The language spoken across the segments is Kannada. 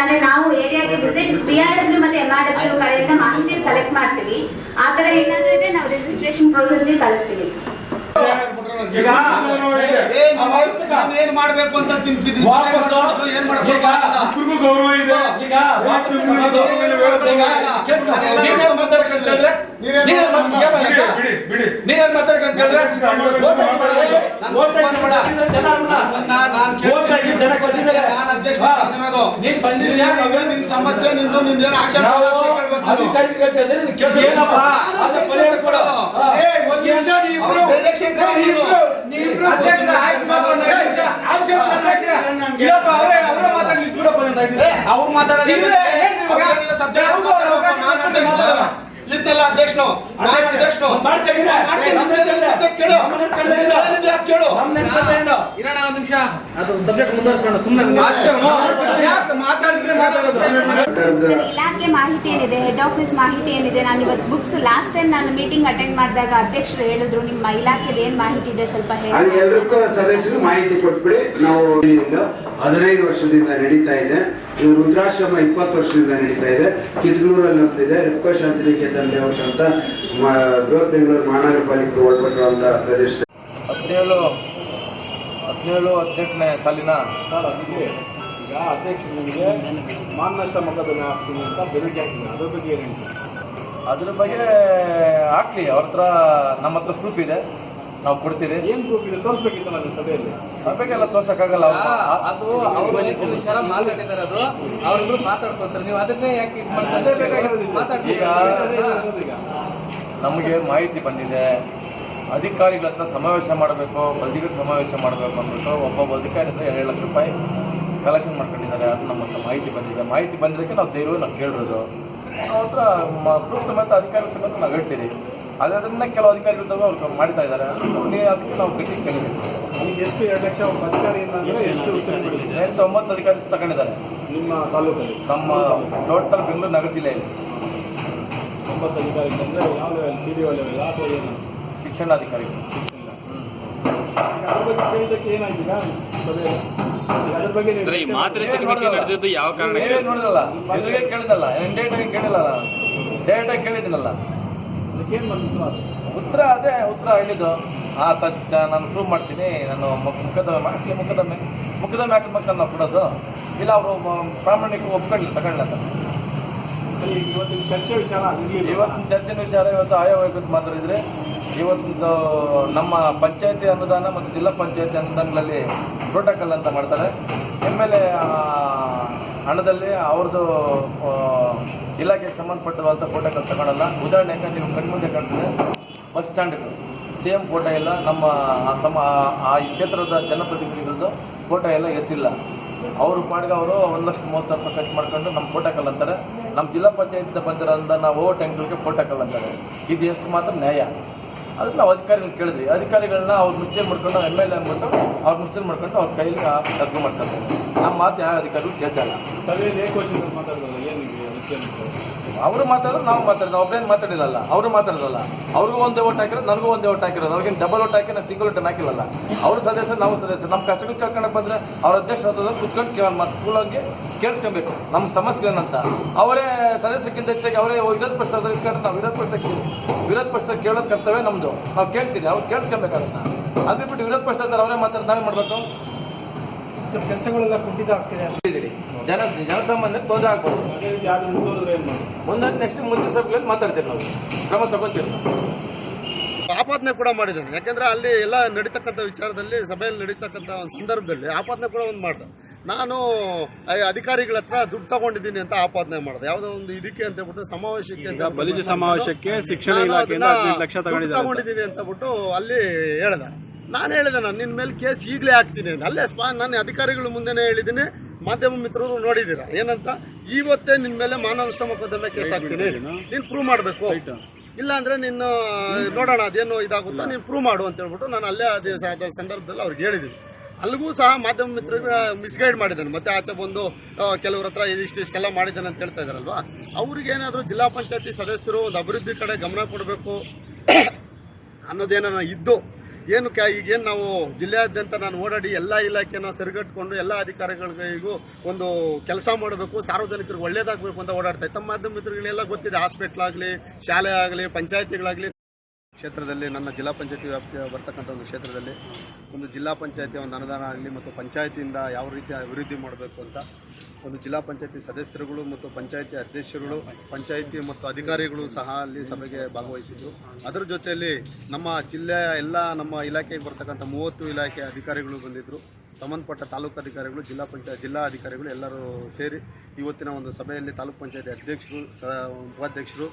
ಅಂದ್ರೆ ನಾವು ಏರಿಯಾಗೆ ವಿಸಿಟ್ ಬಿ ಆರ್ ಡಬ್ಲ್ಯೂ ಮತ್ತೆ ಎಂ ಆರ್ ಡಬ್ಲ್ಯೂ ಕಡೆಯಿಂದ ಮಾಹಿತಿ ಕಲೆಕ್ಟ್ ಮಾಡ್ತೀವಿ. ಆ ತರ ಏನಾದ್ರೂ ಇದ್ರೆ ನಾವು ರಿಜಿಸ್ಟ್ರೇಷನ್ ಪ್ರೋಸೆಸ್ಗೆ ಕಳಿಸ್ತೀವಿ. ಈಗ ಏನ್ ನಾವ್ ಏನ್ ಮಾಡ್ಬೇಕು ಅಂತ ವಾಪಸ್ಸು? ಏನ್ ಮಾಡ್ಬೇಕು? ಗೌರವ ಇದೆ. ಕರೆದಿರೋದು. ನೀನ್ ಬಂದಿದ್ಯಾ? ನಿನ್ ಸಮಸ್ಯೆ ನಿಂದು ನಿಂದ ಏನು ಆಕ್ಷನ್ ಕೇಳ್ಬೇಕು ಏನಪ್ಪ? ಒಂದ್ ನಿಮಿಷ ನೀವಿಬ್ರು. ನೀವಿಬ್ರು. ಅಧ್ಯಕ್ಷರ, ಆಯ್ತು. ಇಲ್ಲಪ್ಪ ಅವರೇ ಅವರೇ ಮಾತಾಡ್ಲಿ ಏ, ಅವ್ರು ಮಾತಾಡೋದು. ಇದ್ದೆಲ್ಲ ಅಧ್ಯಕ್ಷನು ನಾನು ಅಧ್ಯಕ್ಷ. ಅಧ್ಯಕ್ಷನು ಕೇಳು? ಇರೋಣ ಒಂದ್ ನಿಮಿಷ. ಅದು ಸಬ್ಜೆಕ್ಟ್ ಮುಂದುವರಿಸೋಣ ಸುಮ್ಮನೆ ಅಷ್ಟೇ ಯಾಕೆ ಮಾತಾಡಿದ್ರೆ ಮಾತಾಡೋದು? ಸರ್ ಇಲಾಖೆ ಮಾಹಿತಿ ಏನಿದೆ? ಹೆಡ್ ಆಫೀಸ್ ಮಾಹಿತಿ ಏನಿದೆ? ನಾನು ಇವತ್ತು ಬುಕ್ಸ್ ಲಾಸ್ಟ್ ಟೈಮ್ ನಾನು ಮೀಟಿಂಗ್ ಅಟೆಂಡ್ ಮಾಡಿದಾಗ ಅಧ್ಯಕ್ಷರು ಹೇಳಿದ್ರು ನಿಮ್ಮ ಇಲಾಖೆದ ಏನ್ ಮಾಹಿತಿ ಇದೆ ಸ್ವಲ್ಪ ಹೇಳಿ. ಎಲ್ರಿಗೂ ಸದಸ್ಯರು ಮಾಹಿತಿ ಕೊಟ್ಬಿಡಿ. ನಾವು ಹದಿನೈದು ವರ್ಷದಿಂದ ನಡೀತಾ ಇದೆ. ಇದು ರುದ್ರಾಶ್ರಮ ಇಪ್ಪತ್ತು ವರ್ಷದಿಂದ ನಡೀತಾ ಇದೆ. ಅಂತ ನಮ್ದಿದೆ ರಿಪ್ಕೋ ಶಾಂತಿನಿಕೇತನ್ ಲೇಔಟ್ ಅಂತ ಬೃಹತ್ ಬೆಂಗಳೂರು ಮಹಾನಗರ ಪಾಲಿಕೆ ಒಳಪಟ್ಟಿರುವಂತಹ ಪ್ರದೇಶ. ಹದಿನೇಳು ಹದಿನೇಳು ಹದಿನೆಂಟನೇ ಸಾಲಿನ ಈಗ ಅಧ್ಯಕ್ಷನಿಗೆ ಮಾನನಷ್ಟ ಮೊಕದ್ದಮೆ ಹಾಕ್ತೀನಿ ಅಂತ ಬೆದರಿಕೆ ಹಾಕ್ತೀನಿ. ಅದ್ರ ಬಗ್ಗೆ ಏನು ಅದ್ರ ಬಗ್ಗೆ ಹಾಕ್ಲಿ. ಅವ್ರ ಹತ್ರ ನಮ್ಮ ಹತ್ರ ಪ್ರೂಫ್ ಇದೆ. ನಾವು ಕೊಡ್ತೀವಿ. ಏನು ಪ್ರೂಫ್ ಇದೆ? ತೋರಿಸ್ಬೇಕಿತ್ತು ನಮ್ಮ ಸಭೆಯಲ್ಲಿ? ಸಭೆಗೆಲ್ಲ ತೋರ್ಸಕ್ಕಾಗಲ್ಲ. ಅದು ಅವ್ರ ವಿಚಾರ ಮಾತಾಡಿದಾರೆ ಅದು. ಅವ್ರಿಬ್ರು ಮಾತಾಡ್ಕೊತಾರೆ. ನೀವು ಅದನ್ನೇ ಯಾಕೆ ಈಗ. ನಮಗೆ ಮಾಹಿತಿ ಬಂದಿದೆ. ಅಧಿಕಾರಿಗಳ ಹತ್ರ ಸಮಾವೇಶ ಮಾಡಬೇಕು ಬದಿಗರು ಸಮಾವೇಶ ಮಾಡಬೇಕು ಅಂದ್ಬಿಟ್ಟು ಒಬ್ಬೊಬ್ಬ ಅಧಿಕಾರಿ ಹತ್ರ ಎರಡು ಲಕ್ಷ ರೂಪಾಯಿ ಕಲೆಕ್ಷನ್ ಮಾಡ್ಕೊಂಡಿದ್ದಾರೆ. ಅದು ನಮ್ಮ ಹತ್ರ ಮಾಹಿತಿ ಬಂದಿದೆ. ಮಾಹಿತಿ ಬಂದಿದ್ದಕ್ಕೆ ನಾವು ದೇವರು ನಾವು ಕೇಳಿರೋದು. ಅವ್ರ ಹತ್ರ ಪ್ರೂಫ್ ಸಮೇತ ಅಧಿಕಾರಿ ಸಮೇತ ನಾವು ಹೇಳ್ತೀರಿ. ಅದನ್ನ ಕೆಲವು ಅಧಿಕಾರಿಗಳು ಅವ್ರು ಮಾಡ್ತಾ ಇದ್ದಾರೆ. ಅದಕ್ಕೆ ನಾವು ಕೇಳಿದ್ದೀವಿ. ಈಗ ಎಷ್ಟು ಎರಡು ಲಕ್ಷ ಒಬ್ಬ ಅಧಿಕಾರಿಯಿಂದ ಎಷ್ಟು ಎಂಟು ಒಂಬತ್ತು ಅಧಿಕಾರಿ ತಗೊಂಡಿದ್ದಾರೆ. ನಿಮ್ಮ ತಾಲೂಕಲ್ಲಿ? ನಮ್ಮ ಟೋಟಲ್ ಬೆಂಗಳೂರು ನಗರ ಜಿಲ್ಲೆಯಲ್ಲಿ. ಒಂಬತ್ತು ಅಧಿಕಾರಿ ಅಂದರೆ ಯಾವ level P D O level ಅಥವಾ ಏನು ಶಿಕ್ಷಣಾಧಿಕಾರಿಗಳು. ಅದ್ರ ಬಗ್ಗೆ ಕೇಳಿದ್ದಕ್ಕೆ ಏನಾಗಿದೆ ಅದ್ರ ಬಗ್ಗೆ ನಡೆದಿದ್ದು ಯಾವ ಕಾರಣ ನೋಡಿದಲ್ಲ ಕೇಳಿದಲ್ಲ ಡೇಟ್ ಆಗಿ ಕೇಳಿಲ್ಲ ಡೇಟ್ ಕೇಳಿದ್ದೀನಲ್ಲ. ಅದಕ್ಕೇನು ಬಂದಿತ್ತು ಅದು? ಉತ್ತರ ಅದೇ ಉತ್ತರ ಹೇಳಿದ್ದು. ಆ ತಜ್ಜ ನಾನು ಪ್ರೂವ್ ಮಾಡ್ತೀನಿ. ನಾನು ಮುಖದ ಮಾಡ್ತೀನಿ ಮುಖದಮೆ ಮುಖದ ಹಾಕಿದ ಮಕ್ಕಳು ನಾವು ಕೊಡೋದು. ಇಲ್ಲ ಅವರು ಪ್ರಾಮಾಣಿಕ ಅಂತ. ಸರಿ ಇವತ್ತಿನ ಚರ್ಚೆ ವಿಚಾರ ಇವತ್ತಿನ ಚರ್ಚೆ ವಿಚಾರ ಇವತ್ತು ಆಯವ್ಯಯ ಮಾತಾಡಿದರೆ ಇವತ್ತು ನಮ್ಮ ಪಂಚಾಯತಿ ಅನುದಾನ ಮತ್ತು ಜಿಲ್ಲಾ ಪಂಚಾಯತಿ ಅನುದಾನಗಳಲ್ಲಿ ಪ್ರೋಟೋಕಾಲ್ ಅಂತ ಮಾಡ್ತಾರೆ. ಎಂ ಎಲ್ ಎ ಹಣದಲ್ಲಿ ಅವ್ರದ್ದು ಇಲಾಖೆಗೆ ಸಂಬಂಧಪಟ್ಟರುವಂಥ ಫೋಟೋಗಳು ತಗೊಳ್ಳಲ್ಲ ಉದಾಹರಣೆ ಯಾಕಂದ್ರೆ ನೀವು ಕಣ್ಮುಂದೆ ಕಾಣ್ತದೆ. ಬಸ್ ಸ್ಟ್ಯಾಂಡ್ಗಳು ಸೇಮ್ ಫೋಟೋ ಎಲ್ಲ ನಮ್ಮ ಸಮ ಆ- ಕ್ಷೇತ್ರದ ಜನಪ್ರತಿನಿಧಿಗಳದ್ದು ಫೋಟೋ ಎಲ್ಲ ಎಸಿಲ್ಲ. ಅವರು ಪಾಡ್ಗೆ ಅವರು ಒಂದು ಲಕ್ಷ ಮೂವತ್ತು ಸಾವಿರ ರೂಪಾಯಿ ಖರ್ಚು ಮಾಡ್ಕೊಂಡು ನಮ್ಮ ಫೋಟೋ ಕಲ್ಲಂತಾರೆ ನಮ್ಮ ಜಿಲ್ಲಾ ಪಂಚಾಯತ್ ಬಂದಿರೋದ್ರಿಂದ ನಾವು ಓವರ್ ಟ್ಯಾಂಕ್ಗಳಿಗೆ ಫೋಟೋ ಕಲ್ಲಂತಾರೆ ಇದು ಎಷ್ಟು ಮಾತ್ರ ನ್ಯಾಯ. ಅದನ್ನು ನಾವು ಅಧಿಕಾರಿಗಳು ಕೇಳಿದ್ವಿ. ಅಧಿಕಾರಿಗಳನ್ನ ಅವ್ರು ಮುಷ್ಟಿ ಮಾಡ್ಕೊಂಡು ಎಂ ಎಲ್ ಎ ಅಂದ್ಬಿಟ್ಟು ಅವ್ರು ಮುಷ್ಟಿ ಮಾಡ್ಕೊಂಡು ಅವ್ರ ಕೈಲಿ ಕೆಲಸ ಮಾಡ್ತಾರೆ ನಮ್ಮ ಮಾತು ಯಾವ ಅಧಿಕಾರಿಗಳು ಕೇಳ್ತಾ ಇಲ್ಲ. ಅವರು ಮಾತಾಡೋದು ನಾವು ಮಾತಾಡೋದು ಒಬ್ಬರೇನು ಮಾತಾಡಿಲ್ಲಲ್ಲ. ಅವರು ಮಾತಾಡೋದಲ್ಲ. ಅವ್ರಿಗೂ ಒಂದೇ ಓಟ್ ಹಾಕಿರೋದು, ನನಗೂ ಒಂದೇ ಓಟ್ ಹಾಕಿರೋದು. ಅವ್ರಿಗೆ ಡಬಲ್ ಓಟ್ ಹಾಕಿ, ನಾನು ಸಿಂಗಲ್ ಓಟ್ ಹಾಕಿಲ್ಲಲ್ಲ. ಅವರು ಸದಸ್ಯರು, ನಾವು ಸದಸ್ಯರು. ನಮ್ಮ ಕಷ್ಟಗಳು ಕೇಳ್ಕೊಂಡಕ್ಕೆ ಬಂದರೆ ಅವ್ರ ಅಧ್ಯಕ್ಷ ಕುತ್ಕೊಂಡು ಕೇಳ ಕೂಲಾಗಿ ಕೇಳಿಸ್ಕೊಬೇಕು. ನಮ್ಮ ಸಮಸ್ಯೆಗಳನ್ನಂತ ಅವರೇ ಸದಸ್ಯಕ್ಕಿಂತ ಹೆಚ್ಚಾಗಿ ಅವರೇ ವಿರೋಧ ಇಸ್ಕೊಂಡು ನಾವು ವಿರೋಧ ಪಕ್ಷಕ್ಕೆ ವಿರೋಧ ಪಕ್ಷ ಕೇಳೋದು ಕರ್ತವ್ಯ ನಮ್ಮದು ನಾವು ಕೇಳ್ತೀವಿ, ಅವ್ರು ಕೇಳಿಸ್ಕೊಬೇಕಾಗತ್ತ. ಅದು ಬಿಟ್ಟು ವಿರೋಧ ಪಕ್ಷದ ಅವರೇ ಮಾತಾಡೋದು, ನಾವೇ ಮಾಡಬೇಕು. ಸ್ವಲ್ಪ ಕೆಲಸಗಳೆಲ್ಲ ಕುಂಠಿತ ಆಗ್ತಿದೆ ಹೇಳಿದಿರಿ. ಜನ ಜನಸಾಮಾನ್ಯರಿಗೆ ತೊಂದರೆ ಆಗ್ಬೋದು ಅದೇ ರೀತಿ ಆದ್ರೆ ಮುಂದುವರೆದ್ರೆ ಏನು ಮಾಡಿ ಮುಂದೆ ನೆಕ್ಸ್ಟ್ ಮುಂದಿನ ಸಭೆಗಳಲ್ಲಿ ಮಾತಾಡ್ತೀವಿ ನಾವು. ಕ್ರಮ ತಗೊಂತೀವಿ ನಾವು. ಆಪಾದನೆ ಕೂಡ ಮಾಡಿದ್ದಾನೆ. ಯಾಕೆಂದ್ರೆ ಅಲ್ಲಿ ಎಲ್ಲ ನಡೀತಕ್ಕಂಥ ವಿಚಾರದಲ್ಲಿ ಸಭೆಯಲ್ಲಿ ನಡೀತಕ್ಕಂಥ ಒಂದು ಸಂದರ್ಭದಲ್ಲಿ ಆಪಾದನೆ ಕೂಡ ಒಂದು ಮಾಡ್ದೆ. ನಾನು ಅಧಿಕಾರಿಗಳ ಹತ್ರ ದುಡ್ಡು ತಗೊಂಡಿದ್ದೀನಿ ಅಂತ ಆಪಾದನೆ ಮಾಡಿದೆ. ಯಾವುದೋ ಒಂದು ಇದಕ್ಕೆ ಅಂತ ಹೇಳ್ಬಿಟ್ಟು ಸಮಾವೇಶಕ್ಕೆ ಅಂತ ಬಲಿಜ ಸಮಾವೇಶಕ್ಕೆ ಶಿಕ್ಷಣ ಲಕ್ಷ ಅಂತ. ತಗೊಂಡಿದ್ದೀನಿ ಅಂತ ಬಿಟ್ಟು ಅಲ್ಲಿ ಹೇಳ್ದೆ. ನಾನು ಹೇಳಿದೆ ನಾನು ನಿನ್ನ ಮೇಲೆ ಕೇಸ್ ಈಗಲೇ ಹಾಕ್ತೀನಿ ಅಲ್ಲೇ ಸ್ಪಾ ನಾನು ಅಧಿಕಾರಿಗಳ ಮುಂದೆನೇ ಹೇಳಿದ್ದೀನಿ ಮಾಧ್ಯಮ ಮಿತ್ರರು ನೋಡಿದ್ದೀರಾ? ಏನಂತ? ಇವತ್ತೇ ನಿನ್ನ ಮೇಲೆ ಮಾನನಷ್ಟ ಮೊಕದ್ದಮೆ ಕೇಸ್ ಹಾಕ್ತೀನಿ. ನೀನು ಪ್ರೂವ್ ಮಾಡಬೇಕು. ಇಲ್ಲ ಅಂದ್ರೆ ನಿನ್ನ ನೋಡೋಣ ಅದೇನು ಇದಾಗುತ್ತೋ ನೀನು ಪ್ರೂವ್ ಮಾಡು ಅಂತ ಹೇಳ್ಬಿಟ್ಟು ನಾನು ಅಲ್ಲೇ ಅದೇ ಸಂದರ್ಭದಲ್ಲಿ ಅವ್ರಿಗೆ ಹೇಳಿದ್ದೀನಿ. ಅಲ್ಲಿಗೂ ಸಹ ಮಾಧ್ಯಮ ಮಿತ್ರರು ಮಿಸ್ಗೈಡ್ ಮಾಡಿದ್ದಾನೆ. ಮತ್ತೆ ಆಚೆ ಬಂದು ಕೆಲವ್ರ ಹತ್ರ ಇದಿಷ್ಟು ಇಷ್ಟೆಲ್ಲ ಮಾಡಿದ್ದಾನೆ ಅಂತ ಹೇಳ್ತಾ ಇದ್ದಾರಲ್ವಾ ಅವ್ರಿಗೆ ಏನಾದರೂ ಜಿಲ್ಲಾ ಪಂಚಾಯತಿ ಸದಸ್ಯರು ಒಂದು ಅಭಿವೃದ್ಧಿ ಕಡೆ ಗಮನ ಕೊಡಬೇಕು ಅನ್ನೋದೇನ ಇದ್ದು ಏನು ಕ್ಯಾ ಈಗೇನು ನಾವು ಜಿಲ್ಲೆಯಾದ್ಯಂತ ನಾನು ಓಡಾಡಿ ಎಲ್ಲ ಇಲಾಖೆನ ಸರಿಗಟ್ಕೊಂಡು ಎಲ್ಲ ಅಧಿಕಾರಿಗಳಿಗೂ ಒಂದು ಕೆಲಸ ಮಾಡಬೇಕು, ಸಾರ್ವಜನಿಕರಿಗೆ ಒಳ್ಳೇದಾಗಬೇಕು ಅಂತ ಓಡಾಡ್ತಾ ತಮ್ಮ ಮಾಧ್ಯಮ ಮಿತ್ರಗಳೆಲ್ಲ ಗೊತ್ತಿದೆ, ಹಾಸ್ಪಿಟ್ಲ್ ಆಗಲಿ, ಶಾಲೆ ಆಗಲಿ, ಪಂಚಾಯತಿಗಳಾಗಲಿ ಕ್ಷೇತ್ರದಲ್ಲಿ ನನ್ನ ಜಿಲ್ಲಾ ಪಂಚಾಯತಿ ವ್ಯಾಪ್ತಿಯ ಬರ್ತಕ್ಕಂಥ ಒಂದು ಕ್ಷೇತ್ರದಲ್ಲಿ ಒಂದು ಜಿಲ್ಲಾ ಪಂಚಾಯತಿಯ ಒಂದು ಅನುದಾನ ಆಗಲಿ ಮತ್ತು ಪಂಚಾಯತಿಯಿಂದ ಯಾವ ರೀತಿ ಅಭಿವೃದ್ಧಿ ಮಾಡಬೇಕು ಅಂತ ಒಂದು ಜಿಲ್ಲಾ ಪಂಚಾಯತಿ ಸದಸ್ಯರುಗಳು ಮತ್ತು ಪಂಚಾಯತಿ ಅಧ್ಯಕ್ಷರುಗಳು, ಪಂಚಾಯತಿ ಮತ್ತು ಅಧಿಕಾರಿಗಳು ಸಹ ಅಲ್ಲಿ ಸಭೆಗೆ ಭಾಗವಹಿಸಿದ್ದರು ಅದರ ಜೊತೆಯಲ್ಲಿ ನಮ್ಮ ಜಿಲ್ಲೆಯ ಎಲ್ಲ ನಮ್ಮ ಇಲಾಖೆಗೆ ಬರ್ತಕ್ಕಂಥ ಮೂವತ್ತು ಇಲಾಖೆ ಅಧಿಕಾರಿಗಳು ಬಂದಿದ್ದರು ಸಂಬಂಧಪಟ್ಟ ತಾಲೂಕು ಅಧಿಕಾರಿಗಳು, ಜಿಲ್ಲಾ ಪಂಚಾಯತ್, ಜಿಲ್ಲಾ ಅಧಿಕಾರಿಗಳು ಎಲ್ಲರೂ ಸೇರಿ ಇವತ್ತಿನ ಒಂದು ಸಭೆಯಲ್ಲಿ ತಾಲೂಕು ಪಂಚಾಯತಿ ಅಧ್ಯಕ್ಷರು, ಸ, ಉಪಾಧ್ಯಕ್ಷರು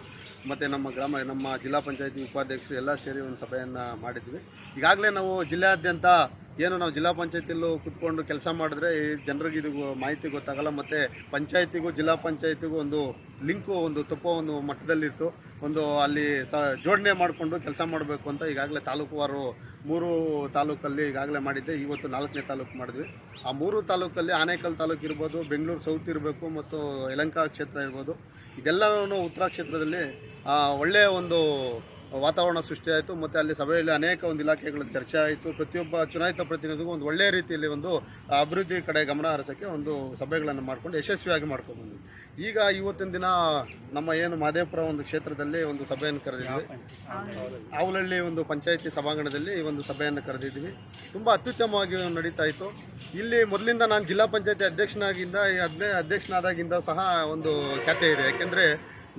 ಮತ್ತು ನಮ್ಮ ಗ್ರಾಮ, ನಮ್ಮ ಜಿಲ್ಲಾ ಪಂಚಾಯತಿ ಉಪಾಧ್ಯಕ್ಷರು ಎಲ್ಲ ಸೇರಿ ಒಂದು ಸಭೆಯನ್ನು ಮಾಡಿದ್ವಿ. ಈಗಾಗಲೇ ನಾವು ಜಿಲ್ಲೆಯಾದ್ಯಂತ ಏನು ನಾವು ಜಿಲ್ಲಾ ಪಂಚಾಯತಿಯಲ್ಲೂ ಕುತ್ಕೊಂಡು ಕೆಲಸ ಮಾಡಿದ್ರೆ ಈ ಜನರಿಗೆ ಇದು ಮಾಹಿತಿ ಗೊತ್ತಾಗಲ್ಲ, ಮತ್ತು ಪಂಚಾಯತಿಗೂ, ಜಿಲ್ಲಾ ಪಂಚಾಯತಿಗೂ ಒಂದು ಲಿಂಕು ಒಂದು ತಪ್ಪು ಒಂದು ಮಟ್ಟದಲ್ಲಿತ್ತು. ಒಂದು ಅಲ್ಲಿ ಸ ಜೋಡಣೆ ಮಾಡಿಕೊಂಡು ಕೆಲಸ ಮಾಡಬೇಕು ಅಂತ ಈಗಾಗಲೇ ತಾಲೂಕುವಾರು ಮೂರು ತಾಲೂಕಲ್ಲಿ ಈಗಾಗಲೇ ಮಾಡಿದ್ದೆ. ಇವತ್ತು ನಾಲ್ಕನೇ ತಾಲೂಕು ಮಾಡಿದ್ವಿ. ಆ ಮೂರು ತಾಲೂಕಲ್ಲಿ ಆನೇಕಲ್ ತಾಲೂಕು ಇರ್ಬೋದು, ಬೆಂಗಳೂರು ಸೌತ್ ಇರಬೇಕು, ಮತ್ತು ಯಲಂಕ ಕ್ಷೇತ್ರ ಇರ್ಬೋದು. ಇದೆಲ್ಲವೂ ಉತ್ತರ ಕ್ಷೇತ್ರದಲ್ಲಿ ಒಳ್ಳೆಯ ಒಂದು ವಾತಾವರಣ ಸೃಷ್ಟಿಯಾಯಿತು ಮತ್ತು ಅಲ್ಲಿ ಸಭೆಯಲ್ಲಿ ಅನೇಕ ಒಂದು ಇಲಾಖೆಗಳ ಚರ್ಚೆ ಆಯಿತು. ಪ್ರತಿಯೊಬ್ಬ ಚುನಾಯಿತ ಪ್ರತಿನಿಧಿಗೂ ಒಂದು ಒಳ್ಳೆಯ ರೀತಿಯಲ್ಲಿ ಒಂದು ಅಭಿವೃದ್ಧಿ ಕಡೆ ಗಮನ ಹರಿಸೋಕ್ಕೆ ಒಂದು ಸಭೆಗಳನ್ನು ಮಾಡಿಕೊಂಡು ಯಶಸ್ವಿಯಾಗಿ ಮಾಡ್ಕೊಂಡು ಬಂದ್ವಿ. ಈಗ ಇವತ್ತಿನ ದಿನ ನಮ್ಮ ಏನು ಮಾದೇಪುರ ಒಂದು ಕ್ಷೇತ್ರದಲ್ಲಿ ಒಂದು ಸಭೆಯನ್ನು ಕರೆದಿದ್ವಿ. ಅವಲಹಳ್ಳಿ ಒಂದು ಪಂಚಾಯಿತಿ ಸಭಾಂಗಣದಲ್ಲಿ ಈ ಒಂದು ಸಭೆಯನ್ನು ಕರೆದಿದ್ವಿ. ತುಂಬ ಅತ್ಯುತ್ತಮವಾಗಿ ನಡೀತಾ ಇತ್ತು. ಇಲ್ಲಿ ಮೊದಲಿಂದ ನಾನು ಜಿಲ್ಲಾ ಪಂಚಾಯತಿ ಅಧ್ಯಕ್ಷನಾಗಿಂದ ಹದಿನೈ ಅಧ್ಯಕ್ಷನಾದಾಗಿಂದ ಸಹ ಒಂದು ಖ್ಯಾತೆ ಇದೆ. ಯಾಕೆಂದರೆ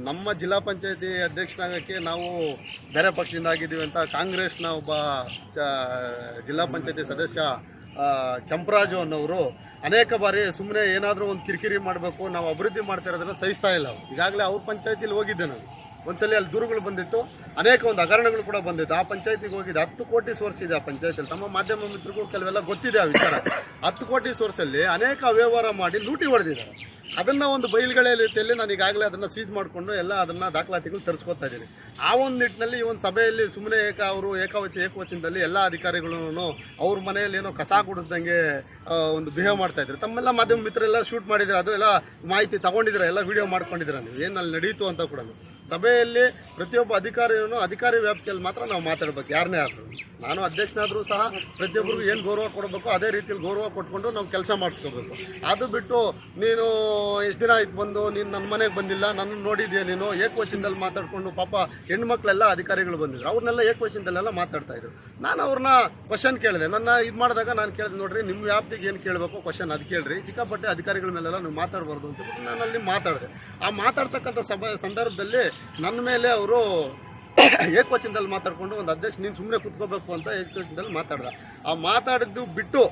ನಮ್ಮ ಜಿಲ್ಲಾ ಪಂಚಾಯತಿ ಅಧ್ಯಕ್ಷನಾಗಕ್ಕೆ ನಾವು ಬೇರೆ ಪಕ್ಷದಿಂದ ಆಗಿದ್ದೀವಿ ಅಂತ ಕಾಂಗ್ರೆಸ್ನ ಒಬ್ಬ ಜಿಲ್ಲಾ ಪಂಚಾಯತಿ ಸದಸ್ಯ ಕೆಂಪರಾಜು ಅನ್ನೋರು ಅನೇಕ ಬಾರಿ ಸುಮ್ಮನೆ ಏನಾದರೂ ಒಂದು ಕಿರಿಕಿರಿ ಮಾಡಬೇಕು, ನಾವು ಅಭಿವೃದ್ಧಿ ಮಾಡ್ತಾ ಇರೋದನ್ನು ಸಹಿಸ್ತಾ ಇಲ್ಲ. ಈಗಾಗಲೇ ಅವ್ರ ಪಂಚಾಯತಿಲಿ ಹೋಗಿದ್ದೆ ನಾನು. ಒಂದ್ಸಲಿ ಅಲ್ಲಿ ದೂರುಗಳು ಬಂದಿತ್ತು, ಅನೇಕ ಒಂದು ಹಗರಣಗಳು ಕೂಡ ಬಂದಿತ್ತು. ಆ ಪಂಚಾಯತಿಗೆ ಹೋಗಿದೆ ಹತ್ತು ಕೋಟಿ ಸೋರ್ಸ್ ಇದೆ ಆ ಪಂಚಾಯತಿಲಿ ತಮ್ಮ ಮಾಧ್ಯಮ ಮಿತ್ರರಿಗೂ ಕೆಲವೆಲ್ಲ ಗೊತ್ತಿದೆ ಆ ವಿಚಾರ. ಹತ್ತು ಕೋಟಿ ಸೋರ್ಸಲ್ಲಿ ಅನೇಕ ಅವ್ಯವಹಾರ ಮಾಡಿ ಲೂಟಿ ಹೊಡೆದಿದ್ದಾರೆ. ಅದನ್ನ ಒಂದು ಬಯಲುಗಳ ರೀತಿಯಲ್ಲಿ ನಾನು ಈಗಾಗಲೇ ಅದನ್ನ ಸೀಸ್ ಮಾಡಿಕೊಂಡು ಎಲ್ಲ ಅದನ್ನ ದಾಖಲಾತಿಗಳು ತರಿಸ್ಕೊತಾ ಇದ್ದೀನಿ. ಆ ಒಂದು ನಿಟ್ಟಿನಲ್ಲಿ ಈ ಒಂದು ಸಭೆಯಲ್ಲಿ ಸುಮ್ಮನೆ ಏಕ ಅವರು ಏಕವಚ ಏಕವಚನದಲ್ಲಿ ಎಲ್ಲ ಅಧಿಕಾರಿಗಳೂ ಅವ್ರ ಮನೆಯಲ್ಲಿ ಏನೋ ಕಸ ಗುಡಿಸ್ದಂಗೆ ಒಂದು ಬಿಹೇವ್ ಮಾಡ್ತಾ ಇದ್ರು. ತಮ್ಮೆಲ್ಲ ಮಾಧ್ಯಮ ಮಿತ್ರರೆಲ್ಲ ಶೂಟ್ ಮಾಡಿದ್ರೆ ಅದು ಎಲ್ಲ ಮಾಹಿತಿ ತಗೊಂಡಿದ್ರು ಎಲ್ಲ ವಿಡಿಯೋ ಮಾಡ್ಕೊಂಡಿದ್ರು ನೀವು? ಏನು ಅಲ್ಲಿ ನಡೀತು ಅಂತ ಕೂಡ ಸಭೆಯಲ್ಲಿ ಪ್ರತಿಯೊಬ್ಬ ಅಧಿಕಾರಿಯನ್ನು ಅಧಿಕಾರಿ ವ್ಯಾಪ್ತಿಯಲ್ಲಿ ಮಾತ್ರ ನಾವು ಮಾತಾಡ್ಬೇಕು. ಯಾರನ್ನೇ ಆದರೂ. ನಾನು ಅಧ್ಯಕ್ಷನಾದರೂ ಸಹ ಪ್ರತಿಯೊಬ್ಬರಿಗೂ ಏನು ಗೌರವ ಕೊಡಬೇಕು ಅದೇ ರೀತಿಯಲ್ಲಿ ಗೌರವ ಕೊಟ್ಕೊಂಡು ನಾವು ಕೆಲಸ ಮಾಡಿಸ್ಕೋಬೇಕು. ಅದು ಬಿಟ್ಟು ನೀನು ಎಷ್ಟು ದಿನ ಆಯ್ತು ಬಂದು? ನೀನು ನನ್ನ ಮನೆಗೆ ಬಂದಿಲ್ಲ? ನನ್ನ ನೋಡಿದ್ಯಾ ನೀನು? ಏಕವಚನದಲ್ಲಿ ಮಾತಾಡ್ಕೊಂಡು ಪಾಪ ಹೆಣ್ಮಕ್ಳೆಲ್ಲ ಅಧಿಕಾರಿಗಳು ಬಂದಿದ್ರು. ಅವ್ರನ್ನೆಲ್ಲ ಏಕವಚನದಲ್ಲೆಲ್ಲ ಮಾತಾಡ್ತಾ ಇದ್ರು. ನಾನು ಅವ್ರನ್ನ ಕ್ವಶನ್ ಕೇಳಿದೆ. ನನ್ನ ಇದು ಮಾಡಿದಾಗ ನಾನು ಕೇಳಿದೆ, ನೋಡ್ರಿ ನಿಮ್ಮ ವ್ಯಾಪ್ತಿಗೆ ಏನು ಕೇಳಬೇಕು ಕ್ವಶನ್ ಅದು ಕೇಳ್ರಿ. ಸಿಕ್ಕಾಪಟ್ಟೆ ಅಧಿಕಾರಿಗಳ ಮೇಲೆಲ್ಲ ನೀವು ಮಾತಾಡಬಾರ್ದು ಅಂತ ನಾನು ಅಲ್ಲಿ ಮಾತಾಡಿದೆ. ಆ ಮಾತಾಡ್ತಕ್ಕಂಥ ಸಭೆ ಸಂದರ್ಭದಲ್ಲಿ ನನ್ನ ಮೇಲೆ ಅವರು ಏಕವಚನದಲ್ಲಿ ಮಾತಾಡ್ಕೊಂಡು ಒಂದು ಅಧ್ಯಕ್ಷ ನೀನು ಸುಮ್ಮನೆ ಕೂತ್ಕೋಬೇಕು ಅಂತ ಏಕವಚನದಲ್ಲಿ ಮಾತಾಡ್ದ. ಆ ಮಾತಾಡಿದ್ದು ಬಿಟ್ಟು